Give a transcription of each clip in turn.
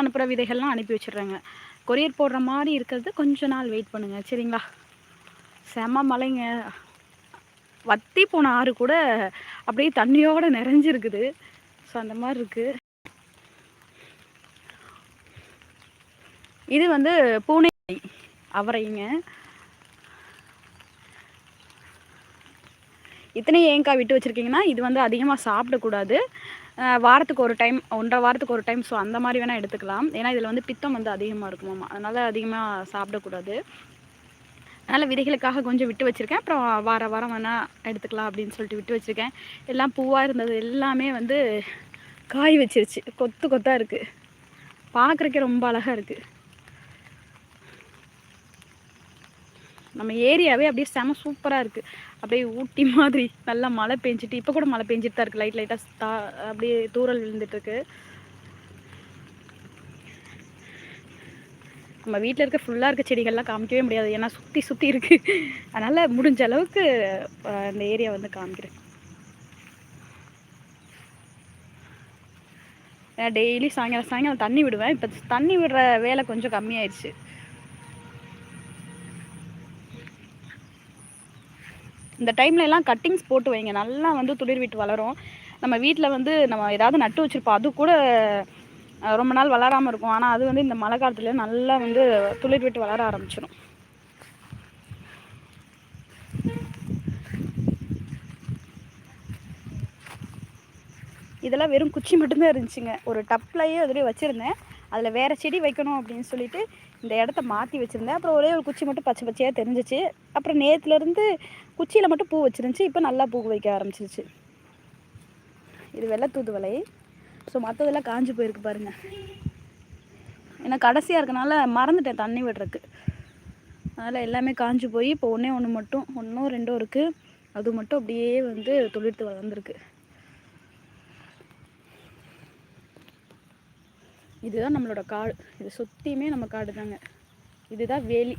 அனுப்புகிற விதைகள்லாம் அனுப்பி வச்சிடுறேங்க. கொரியர் போடுற மாதிரி இருக்கிறது கொஞ்ச நாள் வெயிட் பண்ணுங்கள் சரிங்களா? செம மலைங்க வத்தி போன ஆறு கூட அப்படியே தண்ணியோடு நிறைஞ்சிருக்குது. ஸோ அந்த மாதிரி இருக்குது இது வந்து பூனை அவரைங்க. இத்தனை ஏங்காய் விட்டு வச்சுருக்கீங்கன்னா இது வந்து அதிகமாக சாப்பிடக்கூடாது. வாரத்துக்கு ஒரு டைம் ஒன்றரை வாரத்துக்கு ஒரு டைம் ஸோ அந்த மாதிரி வேணால் எடுத்துக்கலாம். ஏன்னா இதில் வந்து பித்தம் வந்து அதிகமாக இருக்குமாம்மா அதனால் அதிகமாக சாப்பிடக்கூடாது. அதனால் விதைகளுக்காக கொஞ்சம் விட்டு வச்சுருக்கேன். அப்புறம் வார வாரம் வேணால் எடுத்துக்கலாம் அப்படின்னு சொல்லிட்டு விட்டு வச்சுருக்கேன். எல்லாம் பூவாக இருந்தது எல்லாமே வந்து காய் வச்சிருச்சு. கொத்து கொத்தாக இருக்குது பார்க்குறக்கே ரொம்ப அழகாக இருக்குது நம்ம ஏரியாவே அப்படியே செம சூப்பராக இருக்குது அப்படியே ஊட்டி மாதிரி நல்லா மழை பெஞ்சிட்டு இப்போ கூட மழை பெஞ்சிட்டு தான் இருக்குது லைட் லைட்டாக தா அப்படியே தூரல் விழுந்துட்டுருக்கு. நம்ம வீட்டில் இருக்க ஃபுல்லாக இருக்க செடிகள்லாம் காமிக்கவே முடியாது. ஏன்னா சுற்றி சுற்றி இருக்குது அதனால் முடிஞ்ச அளவுக்கு அந்த ஏரியா வந்து காமிக்கிறேன். நான் டெய்லி சாயங்காலம் சாயங்காலம் தண்ணி விடுவேன். இப்போ தண்ணி விடுற வேலை கொஞ்சம் கம்மியாயிடுச்சு. இந்த டைம்ல எல்லாம் கட்டிங்ஸ் போட்டு வைங்க. நல்லா வந்து துளிர் விட்டு வளரும். நம்ம வீட்டில் வந்து நம்ம ஏதாவது நட்டு வச்சுருப்போம். அது கூட ரொம்ப நாள் வளராமல் இருக்கும். ஆனால் அது வந்து இந்த மழை காலத்தில் நல்லா வந்து துளிர் விட்டு வளர ஆரம்பிச்சிடும் இதெல்லாம் வெறும் குச்சி மட்டும்தான் இருந்துச்சுங்க. ஒரு டப்லையே அதுலேயே வச்சுருந்தேன். அதில் வேறு செடி வைக்கணும் அப்படின்னு சொல்லிட்டு இந்த இடத்த மாற்றி வச்சுருந்தேன். அப்புறம் ஒரே ஒரு குச்சி மட்டும் பச்சை பச்சையாக தெரிஞ்சிச்சு. அப்புறம் நேற்றுலேருந்து குச்சியில் மட்டும் பூ வச்சிருந்துச்சு. இப்போ நல்லா பூ வைக்க ஆரம்பிச்சிருச்சு. இது வெள்ளை தூதுவலை ஸோ மற்றதெல்லாம் காஞ்சி போயிருக்கு பாருங்கள் ஏன்னா கடைசியாக இருக்கனால மறந்துட்டேன் தண்ணி விடுறதுக்கு. அதனால் எல்லாமே காஞ்சி போய் இப்போ ஒன்றே ஒன்று மட்டும் ஒன்றும் ரெண்டும் இருக்குது அது மட்டும் அப்படியே வந்து தொழிற்த்து வளர்ந்துருக்கு. இதுதான் நம்மளோட காடு. இது சுற்றியுமே நம்ம காடு தாங்க இதுதான் வேலி.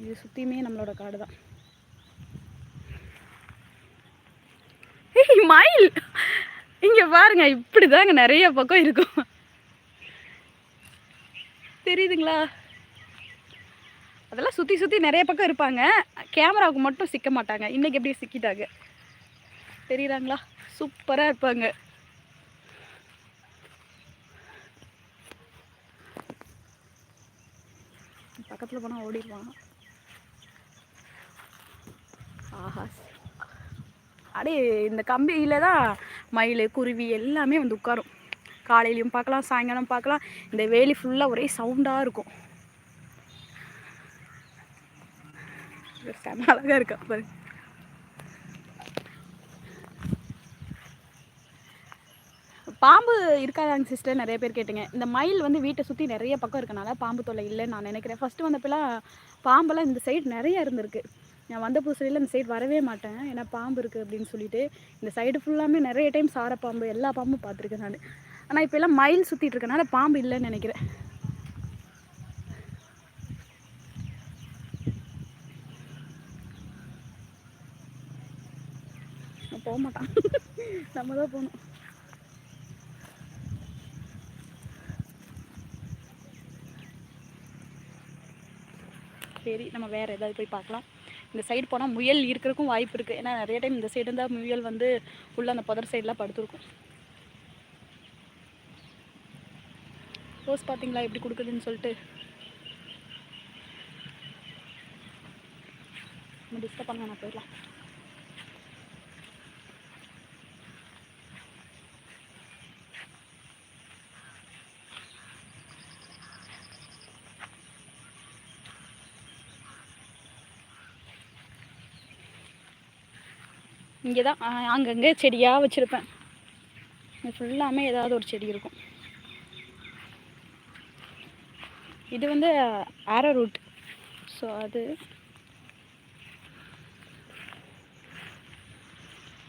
இது சுற்றியுமே நம்மளோட காடு தான். மயில்! இங்க பாருங்க இப்படிதாங்க நிறைய பக்கம் இருக்கும். தெரியுதுங்களா? அதெல்லாம் சுற்றி சுற்றி நிறைய பக்கம் இருப்பாங்க. கேமராவுக்கு மட்டும் சிக்க மாட்டாங்க. இன்னைக்கு எப்படி சிக்கிட்டாங்க. தெரியுறாங்களா சூப்பராக இருப்பாங்க. பக்கத்தில் போனால் ஓடிடுவான் ஆஹா. அப்படியே இந்த கம்பியில் தான் மயில் குருவி எல்லாமே வந்து உட்காரும். காலையிலையும் பார்க்கலாம் சாயங்காலம் பார்க்கலாம். இந்த வேலி ஃபுல்லாக ஒரே சவுண்டாக இருக்கும். செம அழகாக இருக்கா பாருங்க பாம்பு இருக்காதாங்க சிஸ்டர் நிறைய பேர் கேட்டுங்க. இந்த மயில் வந்து வீட்டை சுற்றி நிறைய பக்கம் இருக்கனால பாம்பு தொல்லை இல்லைன்னு நான் நினைக்கிறேன். ஃபஸ்ட்டு வந்தப்பெல்லாம் பாம்பெல்லாம் இந்த சைடு நிறைய இருந்திருக்கு. நான் வந்த புதுசுலையில் இந்த சைடு வரவே மாட்டேன். ஏன்னா பாம்பு இருக்குது அப்படின்னு சொல்லிட்டு இந்த சைடு ஃபுல்லாமே நிறைய டைம் சார பாம்பு எல்லா பாம்பும் பார்த்துருக்கேன் நான். ஆனால் இப்போ எல்லாம் மயில் சுற்றிட்டு இருக்கனால பாம்பு இல்லைன்னு நினைக்கிறேன். போக மாட்டான். நம்ம தான் போகணும். சரி நம்ம வேறு ஏதாவது போய் பார்க்கலாம். இந்த சைடு போனால் முயல் இருக்கிறக்கும் வாய்ப்பு இருக்குது ஏன்னா நிறைய டைம் இந்த சைடு இருந்தால் முயல் வந்து உள்ளே அந்த புதர் சைடெலாம் படுத்துருக்கும். ரோஸ் பார்த்தீங்களா எப்படி கொடுக்குதுன்னு சொல்லிட்டு. நம்ம டிஸ்டர்ப் பண்ண நான் போயிடலாம். இங்கே தான் அங்கங்கே செடியாக வச்சுருப்பேன். ஃபுல்லாமே ஏதாவது ஒரு செடி இருக்கும். இது வந்து ஆரோ ரூட் ஸோ அது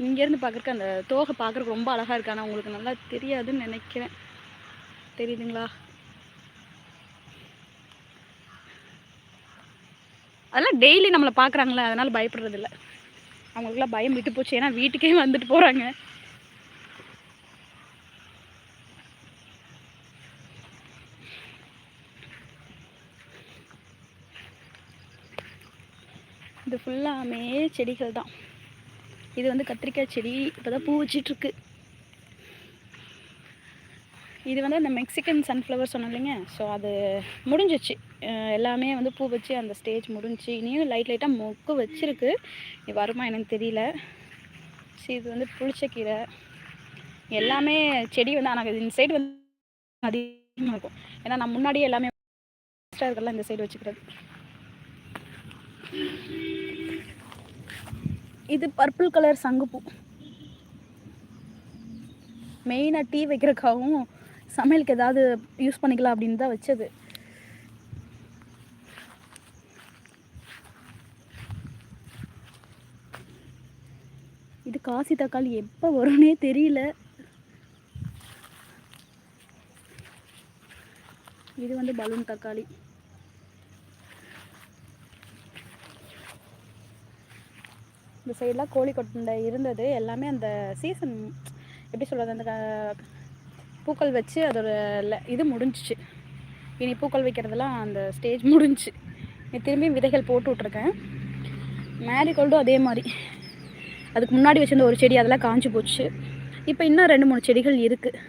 இங்கேருந்து பார்க்குறக்கு அந்த தோகை பார்க்குறக்கு ரொம்ப அழகாக இருக்கு. ஆனால் உங்களுக்கு நல்லா தெரியாதுன்னு நினைக்கிறேன். தெரியுதுங்களா? அதெல்லாம் டெய்லி நம்மளை பார்க்குறாங்களே அதனால் பயப்படுறதில்ல. அவங்களுக்குலாம் பயம் விட்டு போச்சு. ஏன்னா வீட்டுக்கே வந்துட்டு போகிறாங்க இது ஃபுல்லாமே செடிகள் தான். இது வந்து கத்திரிக்காய் செடி இப்போ தான் பூ வச்சிட்ருக்கு. இது வந்து அந்த மெக்சிகன் சன்ஃப்ளவர் சொன்னோம் இல்லைங்க ஸோ அது முடிஞ்சிச்சு. எல்லாமே வந்து பூ வச்சு அந்த ஸ்டேஜ் முடிஞ்சிச்சு இனியும் லைட் லைட்டாக மொக்கு வச்சிருக்கு. வருமா எனக்கு தெரியல. சரி இது வந்து புளிச்சக்கீரை எல்லாமே செடி வந்து ஆனால் இந்த சைடு வந்து அதிகமாக இருக்கும். ஏன்னா நான் முன்னாடியே எல்லாமே இருக்கலாம் இந்த சைடு வச்சுக்கிறது. இது பர்பிள் கலர் சங்குப்பூ மெயினாக டீ வைக்கிறதுக்காகவும் சமையலுக்கு ஏதாவது யூஸ் பண்ணிக்கலாம் அப்படின்னு தான் வச்சது. இது காசி தக்காளி எப்போ வரும்னே தெரியல. இது வந்து பலூன் தக்காளி. இந்த சைடெலாம் கோழி கொட்டை இருந்தது. எல்லாமே அந்த சீசன் எப்படி சொல்கிறது அந்த பூக்கள் வச்சு அதோட ல- இது முடிஞ்சிச்சு. இனி பூக்கள் வைக்கிறதெல்லாம் அந்த ஸ்டேஜ் முடிஞ்சுச்சு இனி திரும்பியும் விதைகள் போட்டு விட்ருக்கேன் மேரிகோல்டும் அதே மாதிரி. அதுக்கு முன்னாடி வச்சிருந்த ஒரு செடி அதெல்லாம் காஞ்சி போச்சு. இப்போ இன்னும் ரெண்டு மூணு செடிகள் இருக்குது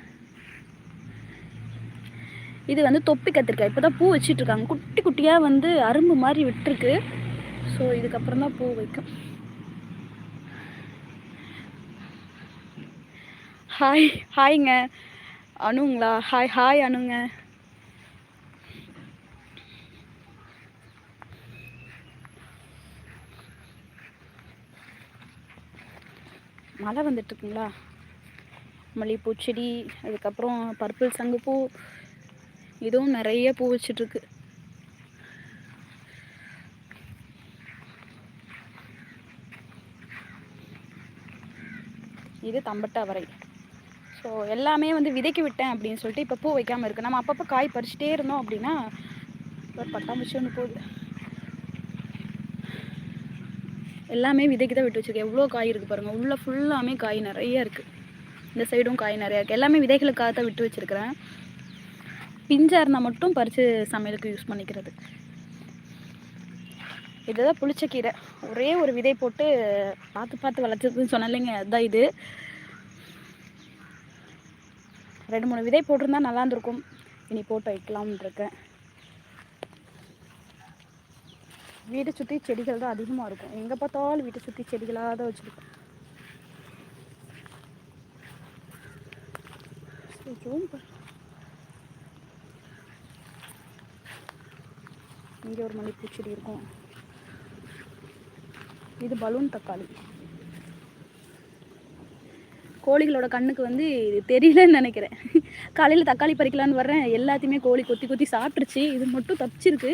இது வந்து தொப்பி கத்திரிக்காய். இப்போ தான் பூ வச்சிட்ருக்காங்க. குட்டி குட்டியாக வந்து அரும்பு மாதிரி விட்டுருக்கு. ஸோ இதுக்கப்புறம் தான் பூ வைக்கும். ஹாய் ஹாய்ங்க அனுங்களா? ஹாய் ஹாய் அனுங்க. மழை வந்துட்டுருக்குங்களா? மல்லிகைப்பூ செடி அதுக்கப்புறம் பர்பிள் சங்குப்பூ இதுவும் நிறைய பூ வச்சிட்ருக்கு இது தம்பட்ட வரை. ஸோ எல்லாமே வந்து விதைக்கி விட்டேன் அப்படின்னு சொல்லிட்டு இப்போ பூ வைக்காமல் இருக்குது நம்ம அப்பப்போ காய் பறிச்சுட்டே இருந்தோம் அப்படின்னா ஒரு பட்டாம்பூச்சி ஒன்று போகுது. எல்லாமே விதைக்கு தான் விட்டு வச்சுருக்கேன். எவ்வளோ காய் இருக்குது பாருங்கள் உள்ளே ஃபுல்லாமே காய் நிறைய இருக்குது இந்த சைடும் காய் நிறையா இருக்குது எல்லாமே விதைகளுக்காக தான் விட்டு வச்சுருக்கிறேன். பிஞ்சாக இருந்தால் மட்டும் பறித்து சமையலுக்கு யூஸ் பண்ணிக்கிறது. இதுதான் புளிச்சக்கீரை. ஒரே ஒரு விதை போட்டு பார்த்து பார்த்து வளர்த்துறதுன்னு சொன்னலைங்க இல்லைங்க. அதுதான் இது. ரெண்டு மூணு விதை போட்டிருந்தா நல்லா இருந்திருக்கும். இனி போட்டு வைக்கலாம்னு இருக்கேன் வீட்டை சுற்றி செடிகள் தான் அதிகமாக இருக்கும். எங்கே பார்த்தாலும் வீட்டை சுற்றி செடிகளாக தான் வச்சுருக்கோம். இங்கே ஒரு மல்லிகைப்பூ செடி இருக்கும். இது பலூன் தக்காளி. கோழிகளோட கண்ணுக்கு வந்து இது தெரியலன்னு நினைக்கிறேன். காலையில் தக்காளி பறிக்கலான்னு வர்றேன். எல்லாத்தையுமே கோழி கொத்தி கொத்தி சாப்பிட்ருச்சு இது மட்டும் தப்பிச்சிருக்கு.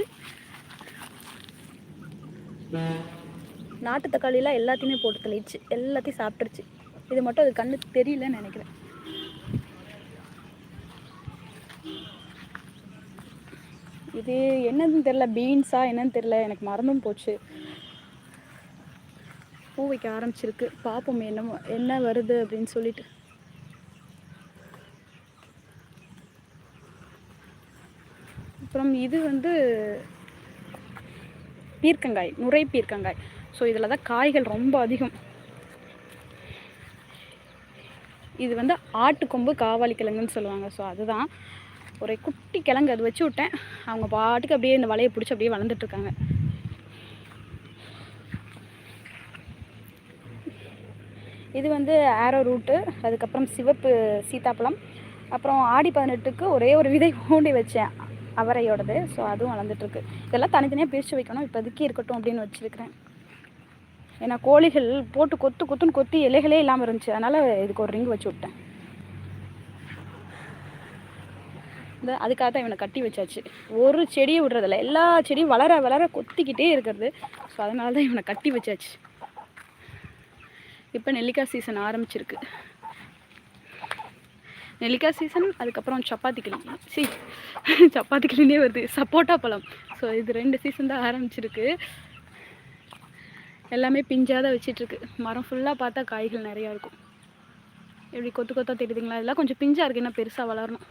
நாட்டு தக்காளிலாம் எல்லாத்தையுமே போட்டு தள்ளிடுச்சு எல்லாத்தையும் சாப்பிட்ருச்சு இது மட்டும் அது கண்ணுக்கு தெரியலன்னு நினைக்கிறேன். இது என்னதுன்னு தெரில பீன்ஸா என்னன்னு தெரில எனக்கு மறந்தும் போச்சு. பூ வைக்க ஆரம்பிச்சிருக்கு. பார்ப்போம் என்ன என்ன வருது அப்படின்னு சொல்லிட்டு. அப்புறம் இது வந்து பீர்க்கங்காய் நுரை பீர்க்கங்காய். ஸோ இதில் தான் காய்கள் ரொம்ப அதிகம். இது வந்து ஆட்டுக்கொம்பு காவாலி கிழங்குன்னு சொல்லுவாங்க. ஸோ அதுதான். ஒரு குட்டி கிழங்கு அது வச்சு விட்டேன். அவங்க பாட்டுக்கு அப்படியே இந்த வலையை பிடிச்சி அப்படியே வளர்ந்துட்டுருக்காங்க இது வந்து ஆரோ ரூட்டு அதுக்கப்புறம் சிவப்பு சீத்தாப்பழம் அப்புறம் ஆடி பதினெட்டுக்கு ஒரே ஒரு விதை ஊண்டி வச்சேன் அவரையோடது. ஸோ அதுவும் வளர்ந்துட்டுருக்கு. இதெல்லாம் தனித்தனியாக பிரித்து வைக்கணும். இப்போதைக்கு இருக்கட்டும் அப்படின்னு வச்சுருக்கிறேன். ஏன்னா கோழிகள் போட்டு கொத்து கொத்துன்னு கொத்தி இலைகளே இல்லாமல் இருந்துச்சு. அதனால் இதுக்கு ஒரு ரிங் வச்சு விட்டேன். இந்த அதுக்காக தான் இவனை கட்டி வச்சாச்சு. ஒரு செடியை விடுறதில்ல. எல்லா செடியும் வளர வளர கொத்திக்கிட்டே இருக்கிறது. ஸோ அதனால தான் இவனை கட்டி வச்சாச்சு. இப்போ நெல்லிக்காய் சீசன் ஆரம்பிச்சிருக்கு. நெல்லிக்காய் சீசன் அதுக்கப்புறம் சப்பாத்தி கிளி. சி சப்பாத்தி கிளினே வருது. சப்போட்டா பழம். ஸோ இது ரெண்டு சீசன் தான் ஆரம்பிச்சிருக்கு. எல்லாமே பிஞ்சாக தான் வச்சிட்ருக்கு. மரம் ஃபுல்லாக பார்த்தா காய்கள் நிறையா இருக்கும். எப்படி கொத்து கொத்தா தெரியுதுங்களா? இதெல்லாம் கொஞ்சம் பிஞ்சாக இருக்குது இன்னும் பெருசாக வளரணும்.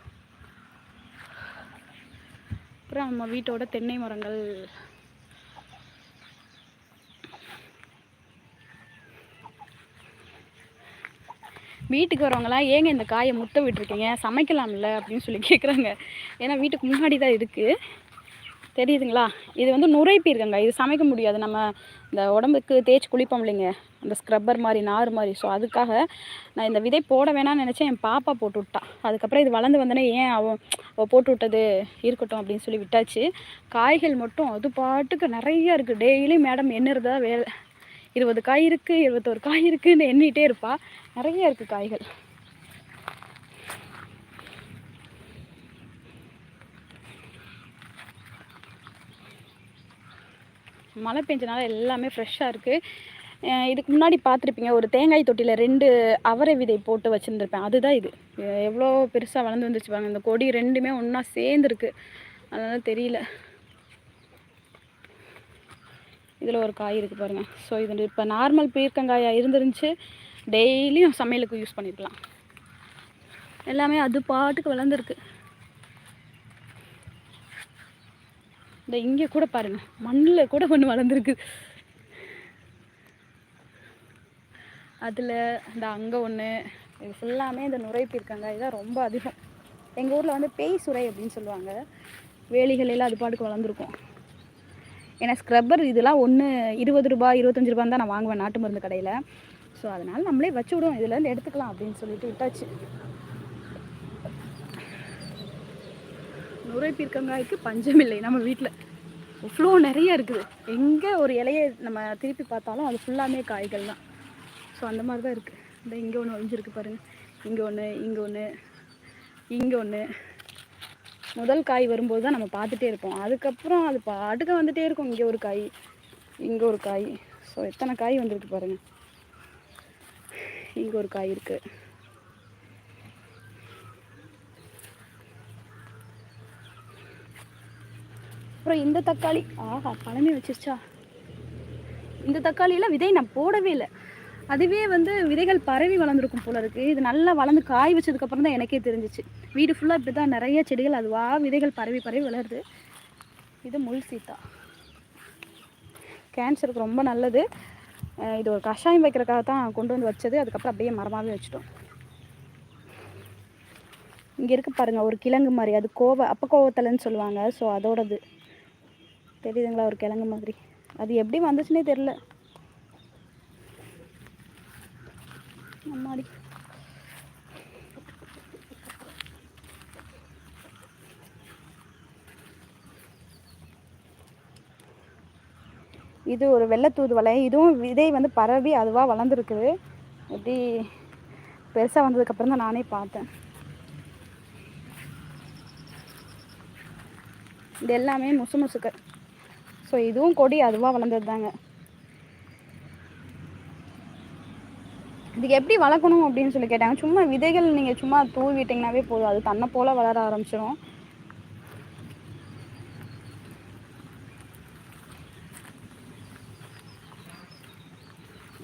அப்புறம் நம்ம வீட்டோட தென்னை மரங்கள். வீட்டுக்கு வரவங்களாம் ஏங்க இந்த காயை முத்த விட்டுருக்கீங்க? சமைக்கலாம்ல? அப்படின்னு சொல்லி கேட்குறாங்க ஏன்னா வீட்டுக்கு முன்னாடி தான் இருக்குது தெரியுதுங்களா? இது வந்து நுரைப்பி பீர்க்கங்க இது சமைக்க முடியாது. நம்ம இந்த உடம்புக்கு தேய்ச்சி குளிப்போம் இல்லைங்க. அந்த ஸ்க்ரப்பர் மாதிரி நார் மாதிரி. ஸோ அதுக்காக நான் இந்த விதை போட வேணாம்னு நினச்சேன். என் பாப்பா போட்டு விட்டான் அதுக்கப்புறம் இது வளர்ந்து வந்தோடனே ஏன் அவன் அவள் போட்டு விட்டது? இருக்கட்டும் அப்படின்னு சொல்லி விட்டாச்சு. காய்கள் மட்டும் அது பாட்டுக்கு நிறைய இருக்குது டெய்லி மேடம் எண்ணுறதா வேலை. இருபது காய் இருக்குது இருபத்தோரு காய் இருக்குன்னு எண்ணிட்டே இருப்பாள் நிறைய இருக்குது காய்கள். மழை பெஞ்சனால எல்லாமே ஃப்ரெஷ்ஷாக இருக்குது இதுக்கு முன்னாடி பார்த்துருப்பீங்க ஒரு தேங்காய் தொட்டியில் ரெண்டு அவரை விதை போட்டு வச்சுருந்துருப்பேன். அதுதான் இது. எவ்வளோ பெருசாக வளர்ந்து வந்துருச்சு பாருங்கள் இந்த கொடி ரெண்டுமே ஒன்றா சேர்ந்துருக்கு. அதனால் தெரியல. இதில் ஒரு காய் இருக்குது பாருங்கள் ஸோ இது இப்போ நார்மல் பீர்க்கங்காயாக இருந்துருந்துச்சு. டெய்லியும் சமையலுக்கு யூஸ் பண்ணிக்கலாம் எல்லாமே அது பாட்டுக்கு வளர்ந்துருக்கு. இந்த இங்கே கூட பாருங்கள் மண்ணில் கூட ஒன்று வளர்ந்துருக்கு. அதில் இந்த அங்கே ஒன்று இது ஃபுல்லாமே இந்த நுரை பீர்க்கங்காய் தான் ரொம்ப அதிகம். எங்கள் ஊரில் வந்து பேய் சுரை அப்படின்னு சொல்லுவாங்க. வேலிகளில் அது பாட்டுக்கு வளர்ந்துருக்கும். ஏன்னா ஸ்க்ரப்பர் இதெல்லாம் ஒன்று இருபது ரூபாய் இருபத்தஞ்சி ரூபான்னு தான் நான் வாங்குவேன் நாட்டு மருந்து கடையில். ஸோ அதனால் நம்மளே வச்சு விடுவோம். இதுலேருந்து எடுத்துக்கலாம் அப்படின்னு சொல்லிட்டு விட்டாச்சு. நுரை பீர்க்கங்காய்க்கு பஞ்சமில்லை நம்ம வீட்டில் அவ்வளோ நிறைய இருக்குது. எங்கே ஒரு இலையை நம்ம திருப்பி பார்த்தாலும் அது ஃபுல்லாமே காய்கள் தான். ஸோ அந்த மாதிரி தான் இருக்குது இந்த இங்கே ஒன்று ஒழிஞ்சிருக்கு பாருங்கள் இங்கே ஒன்று இங்கே ஒன்று இங்கே ஒன்று முதல் காய் வரும்போது தான் நம்ம பார்த்துட்டே இருப்போம். அதுக்கப்புறம் அது பாட்டுக்கு வந்துட்டே இருக்கும். இங்கே ஒரு காய் இங்கே ஒரு காய். ஸோ எத்தனை காய் வந்திருக்கு பாருங்கள் இங்கே ஒரு காய் இருக்குது அப்புறம் இந்த தக்காளி. ஆஹா பழமே வச்சிருச்சா? இந்த தக்காளியெல்லாம் விதை நான் போடவே இல்லை. அதுவே வந்து விதைகள் பரவி வளர்ந்துருக்கும் போல இருக்குது இது நல்லா வளர்ந்து காய் வச்சதுக்கப்புறம் தான் எனக்கே தெரிஞ்சிச்சு. வீடு ஃபுல்லாக இப்படி தான் நிறைய செடிகள் அதுவா விதைகள் பரவி பரவி வளருது. இது முள் சீத்தா. கேன்சருக்கு ரொம்ப நல்லது. இது ஒரு கஷாயம் வைக்கிறதுக்காக தான் கொண்டு வந்து வச்சது. அதுக்கப்புறம் அப்படியே மரமாகவே வச்சுட்டோம். இங்கே இருக்குது பாருங்கள் ஒரு கிழங்கு மாதிரி. அது கோவை அப்போ கோவத்தலைன்னு சொல்லுவாங்க. ஸோ அதோடது. தெரியுதுங்களா ஒரு கிழங்கு மாதிரி. அது எப்படி வந்துச்சுன்னே தெரில அம்மாடி இது ஒரு வெள்ளை தூதுவளை இதுவும் விதை வந்து பரவி அதுவாக வளர்ந்துருக்குது. எப்படி பெருசாக வந்ததுக்கப்புறம் தான் நானே பார்த்தேன். இது எல்லாமே முசு முசுக்கு ஸோ இதுவும் கொடி அதுவாக வளர்ந்தது தாங்க இதுக்கு எப்படி வளர்க்கணும் அப்படின்னு சொல்லி கேட்டாங்க. சும்மா விதைகள் நீங்கள் சும்மா தூவிட்டிங்கனாவே போதும். அது தன்னை போல் வளர ஆரம்பிச்சிடும்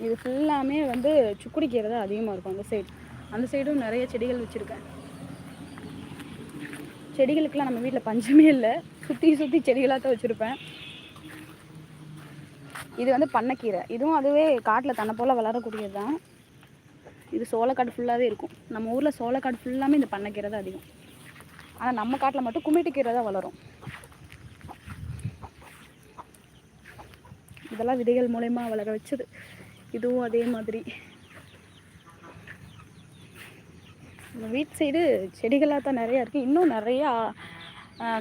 இது ஃபுல்லாமே வந்து சுக்குடி கீரை தான் அதிகமாக இருக்கும் அந்த சைடு அந்த சைடும் நிறைய செடிகள் வச்சுருக்கேன். செடிகளுக்கெல்லாம் நம்ம வீட்டில் பஞ்சமே இல்லை. சுற்றி சுற்றி செடிகளாக தான் வச்சுருப்பேன். இது வந்து பண்ணைக்கீரை. இதுவும் அதுவே காட்டில் தன்னை போல் வளரக்கூடியது தான் இது சோளக்காடு ஃபுல்லாகவே இருக்கும். நம்ம ஊரில் சோளக்காடு ஃபுல்லாமே இந்த பண்ணைக்கீரை தான் அதிகம். ஆனால் நம்ம காட்டில் மட்டும் கும்மிட்டு கீரை தான் வளரும். இதெல்லாம் விதைகள் மூலயமா வளர வச்சது. இதுவும் அதே மாதிரி. நம்ம வீட்டு சைடு செடிகளாக தான் நிறையா இருக்குது இன்னும் நிறையா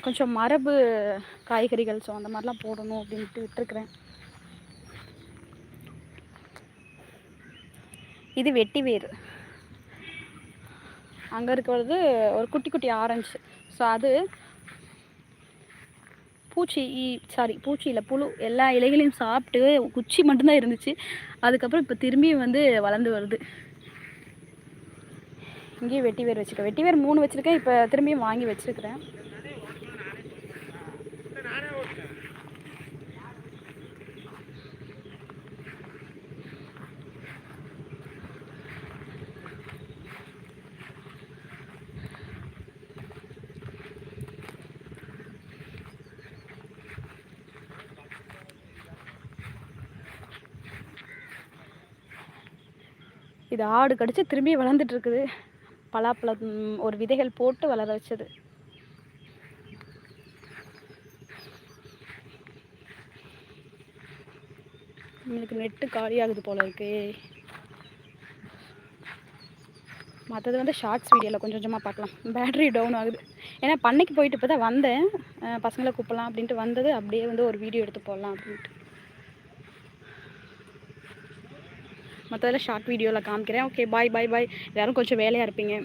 கொஞ்சம் மரபு காய்கறிகள் ஸோ அந்த மாதிரிலாம் போடணும் அப்படின்ட்டு விட்டுருக்குறேன். இது வெட்டி வேர். அங்கே இருக்கிறது ஒரு குட்டி குட்டி ஆரஞ்சு ஸோ அது பூச்சி சாரி பூச்சியில் புழு எல்லா இலைகளையும் சாப்பிட்டு குச்சி மட்டும்தான் இருந்துச்சு. அதுக்கப்புறம் இப்போ திரும்பியும் வந்து வளர்ந்து வருது. இங்கேயும் வெட்டி வேர் வச்சுருக்கேன். வெட்டி வேர் மூணு வச்சுருக்கேன். இப்போ திரும்பியும் வாங்கி வச்சுருக்கிறேன். இது ஆடு கடிச்சு திரும்பி வளர்ந்துட்டுருக்குது. பலாப்பழம் ஒரு விதைகள் போட்டு வளர வச்சது. எனக்கு நெட்டு காலியாகுது போல இருக்கு. மற்றது வந்து ஷார்ட்ஸ் வீடியோவில் கொஞ்சம் கொஞ்சமாக பார்க்கலாம் பேட்டரி டவுன் ஆகுது. ஏன்னா பண்ணைக்கு போயிட்டு இப்போ தான் வந்தேன் பசங்களை கூப்பிடலாம் அப்படின்ட்டு வந்தது. அப்படியே வந்து ஒரு வீடியோ எடுத்து போடலாம் அப்படின்ட்டு. மற்றதெல்லாம் ஷார்ட் வீடியோவில் காமிக்கிறேன். ஓகே பாய் பாய் பாய் எல்லாரும் கொஞ்சம் வேலையாக இருப்பீங்க.